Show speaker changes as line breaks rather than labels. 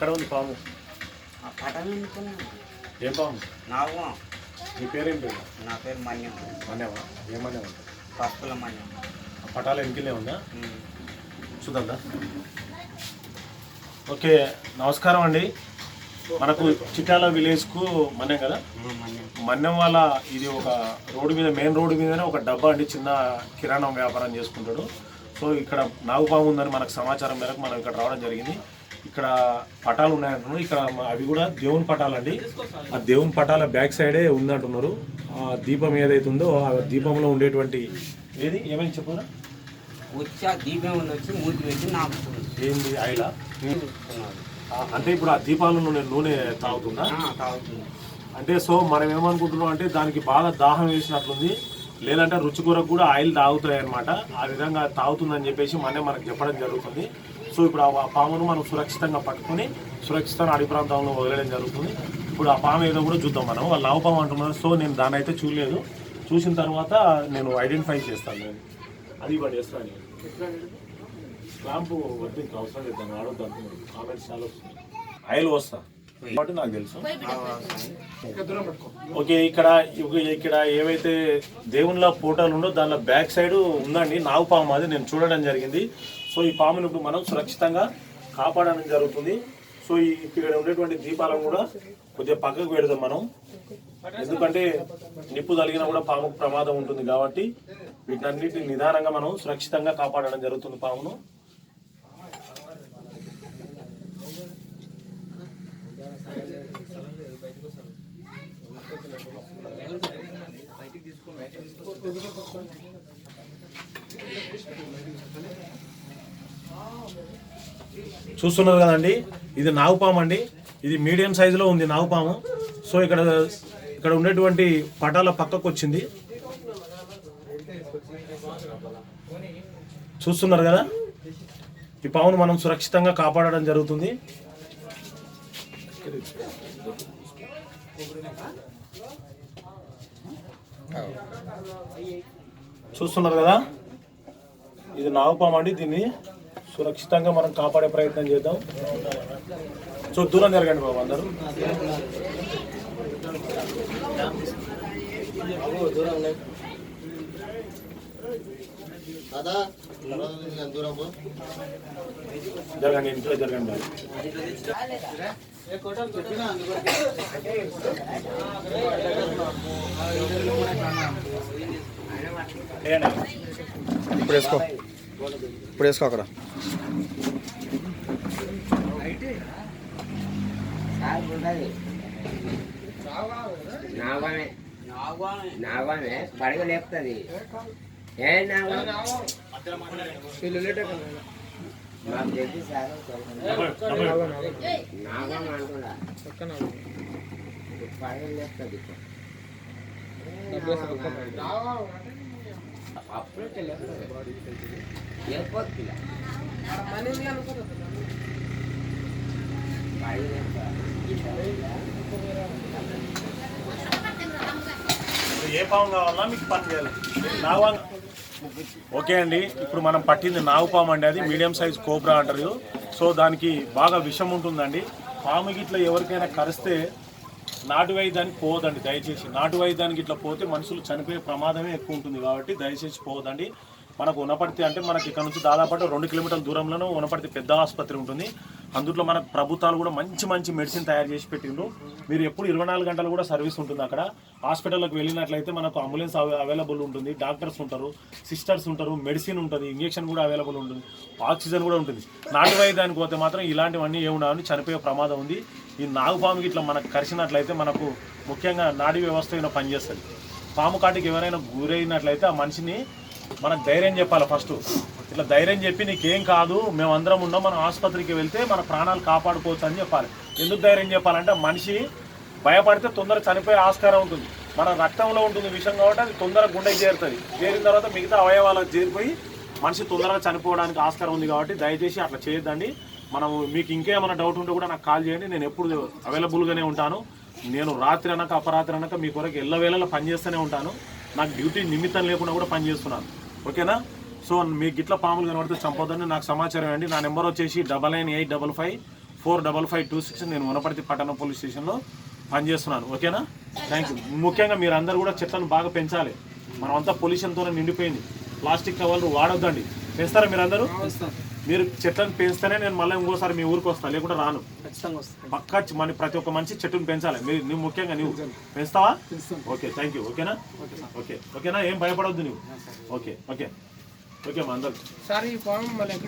ఎక్కడ ఉంది పాము. ఏం పాము?
నాగు
నీ పేరేం పేరు?
నా పేరు మన్యం.
మన్యవా ఏం మన్యం
పప్పుల మన్యం.
ఆ పటాల వెనుకలే ఉందా. చూద్దా ఓకే నమస్కారం అండి. మనకు చిట్యాల విలేజ్కు మన్యం కదా?
మన్యం.
వాళ్ళ ఇది ఒక రోడ్డు మీద మెయిన్ రోడ్డు మీదనే ఒక డబ్బా అండి చిన్న కిరాణం వ్యాపారం చేసుకుంటాడు. సో ఇక్కడ నాగుపాము ఉందని మనకు సమాచారం మేరకు మనం ఇక్కడ రావడం జరిగింది. ఇక్కడ పటాలు ఉన్నాయంటున్నారు ఇక్కడ అవి కూడా దేవుని పటాలండి. ఆ దేవుని పటాల బ్యాక్ సైడే ఉందంటున్నారు. ఆ దీపం ఏదైతే ఉందో ఆ దీపంలో ఉండేటువంటి ఏది? ఏమైనా చెప్పురా?
వచ్చి ఆ దీపం వచ్చి మూతి పెట్టి నాకుతుంది
ఏంది? ఆయిల అంటే ఇప్పుడు ఆ దీపాల నూనె నూనె తాగుతుందా?
తాగుతుంది.
అంటే సో మనం ఏమనుకుంటున్నాం అంటే దానికి బాగా దాహం వేసినట్లుంది. లేదంటే రుచి కూరకు కూడా ఆయిల్ తాగుతాయి అనమాట ఆ విధంగా తాగుతుందని చెప్పేసి మొన్నే మనకు చెప్పడం జరుగుతుంది. సో ఇప్పుడు ఆ పామును మనం సురక్షితంగా పట్టుకొని సురక్షితంగా అడవి ప్రాంతంలో వదిలేయడం జరుగుతుంది. ఇప్పుడు ఆ పాము ఏదో కూడా చూద్దాం మనం. వాళ్ళు లావు పాము అంటున్నారు. సో నేను దాన్ని అయితే చూడలేదు. చూసిన తర్వాత నేను ఐడెంటిఫై చేస్తాను నేను. అది ఇవ్వండి చేస్తాను నేను క్లాంపు వద్దు ఇంకా అవసరం లేదు. దాన్ని అంటున్నాను కామెంట్స్ చాలా వస్తుంది ఆయిల్ వస్తా కాబట్టి నాకు తెలుసు. ఓకే ఇక్కడ ఇక- ఇక్కడ ఏవైతే దేవుళ్ళ ఫోటోలు ఉండో దానిలో బ్యాక్ సైడ్ ఉందండి. నాగు పాము అది. నేను చూడడం జరిగింది. సో ఈ పామును ఇప్పుడు మనం సురక్షితంగా కాపాడడం జరుగుతుంది. సో ఈ ఇక్కడ ఉండేటువంటి దీపాలను కూడా కొద్దిగా పక్కకు పెడదాం మనం. ఎందుకంటే నిప్పు తగిలినా కూడా పాముకు ప్రమాదం ఉంటుంది కాబట్టి వీటన్నిటిని నిదానంగా మనం సురక్షితంగా కాపాడడం జరుగుతుంది పామును. చూస్తున్నారు కదండి ఇది నాగుపాము అండి. ఇది మీడియం సైజులో ఉంది నాగుపాము సో ఇక్కడ ఇక్కడ ఉండేటువంటి పటాల పక్కకు వచ్చింది. చూస్తున్నారు కదా? ఈ పామును మనం సురక్షితంగా కాపాడడం జరుగుతుంది. చూస్తున్నారు కదా? ఇది నాగుపాము అండి దీన్ని. సురక్షితంగా మనం కాపాడే ప్రయత్నం చేద్దాం సో దూరం జరగండి బాబు అందరూ. జరగండి ఇంట్లో జరగండి బాబు.
ఇప్పుడు వేసుకో ఇప్పుడు వేసుకో అక్కడ.
నాగమే పడగ లేపుతుంది. ఏ నాగం మాకు సార్ నాగం అంటున్నా పడగ లేపుతుంది.
ఏ పాము కావాలన్నా మీకు పని చేయాలి. ఓకే అండి ఇప్పుడు మనం పట్టింది నాగుపాము అండి అది మీడియం సైజ్ కోబ్రా అంటారు. సో దానికి బాగా విషం ఉంటుందండి. పాము గిట్ల ఎవరికైనా కరిస్తే నాటు వైద్యానికి పోదండి దయచేసి. నాటు వైద్యానికి ఇట్లా పోతే మనుషులు చనిపోయే ప్రమాదమే ఎక్కువ ఉంటుంది కాబట్టి దయచేసి పోదండి. మనకు ఉనపర్తి అంటే మనకి ఇక్కడ నుంచి దాదాపు రెండు కిలోమీటర్ల దూరంలోనూ ఉనపర్తి పెద్ద ఆసుపత్రి ఉంటుంది. అందులో మనకు ప్రభుత్వాలు కూడా మంచి మంచి మెడిసిన్ తయారు చేసి పెట్టిండ్రు. మీరు ఎప్పుడు ఇరవై నాలుగు గంటలు కూడా సర్వీస్ ఉంటుంది అక్కడ. హాస్పిటల్కి వెళ్ళినట్లయితే మనకు అంబులెన్స్ అవైలబుల్ ఉంటుంది. డాక్టర్స్ ఉంటారు సిస్టర్స్ ఉంటారు మెడిసిన్ ఉంటుంది ఇంజెక్షన్ కూడా అవైలబుల్ ఉంటుంది ఆక్సిజన్ కూడా ఉంటుంది. నాటు వైద్యానికి పోతే మాత్రం ఇలాంటివన్నీ ఏముండవని చనిపోయే ప్రమాదం ఉంది. ఈ నాగుపాముకి ఇట్లా మనకు కరిచినట్లయితే మనకు ముఖ్యంగా నాడీ వ్యవస్థ అయినా పనిచేస్తుంది. పాము కాటికి ఎవరైనా గురైనట్లయితే ఆ మనిషిని మనకు ధైర్యం చెప్పాలి ఫస్ట్. ఇట్లా ధైర్యం చెప్పి నీకేం కాదు మేమందరం ఉన్నాం మనం ఆసుపత్రికి వెళ్తే మన ప్రాణాలు కాపాడుకోవచ్చు అని చెప్పాలి. ఎందుకు ధైర్యం చెప్పాలంటే మనిషి భయపడితే తొందరగా చనిపోయే ఆస్కారం ఉంటుంది. మన రక్తంలో ఉంటుంది విషయం కాబట్టి అది తొందరగా గుండెకి చేరుతుంది. చేరిన తర్వాత మిగతా అవయవాలకు చేరిపోయి మనిషి తొందరగా చనిపోవడానికి ఆస్కారం ఉంది కాబట్టి దయచేసి అట్లా చేయొద్దండి. మనం మీకు ఇంకేమైనా డౌట్ ఉంటే కూడా నాకు కాల్ చేయండి. నేను ఎప్పుడు అవైలబుల్గానే ఉంటాను. నేను రాత్రి అనక అపరాత్రి అనక మీ కొరకు ఎల్లవేళలా పనిచేస్తూనే ఉంటాను. నాకు డ్యూటీ నిమిత్తం లేకుండా కూడా పనిచేస్తున్నాను ఓకేనా సో మీకు గిట్ల పాములు కనబడితే చంపొద్దని నాకు సమాచారం అండి నా నెంబర్ వచ్చేసి double nine eight double five four double five two six నేను వనపర్తి పట్టణ పోలీస్ స్టేషన్లో పనిచేస్తున్నాను ఓకేనా థ్యాంక్ యూ ముఖ్యంగా మీరు అందరూ కూడా చెట్లను బాగా పెంచాలి. మనం అంతా పొల్యూషన్తోనే నిండిపోయింది. ప్లాస్టిక్ కవర్లు వాడొద్దండి. పెంచుతారా మీరు అందరూ మీరు చెట్లను పెంచితేనే నేను మళ్ళీ ఇంకోసారి మీ ఊరికి వస్తాను లేకుంటే రాను. పక్కా చి- మన ప్రతి ఒక్క మనిషి చెట్టును పెంచాలి. మీరు నువ్వు ముఖ్యంగా నువ్వు పెంచుతావా? ఓకే థ్యాంక్ యూ ఓకేనా? ఓకే ఓకేనా? ఏం భయపడొద్దు నువ్వు ఓకే ఓకే. ఓకే మా అందరు
సార్ ఈ ఫామ్ మళ్ళీ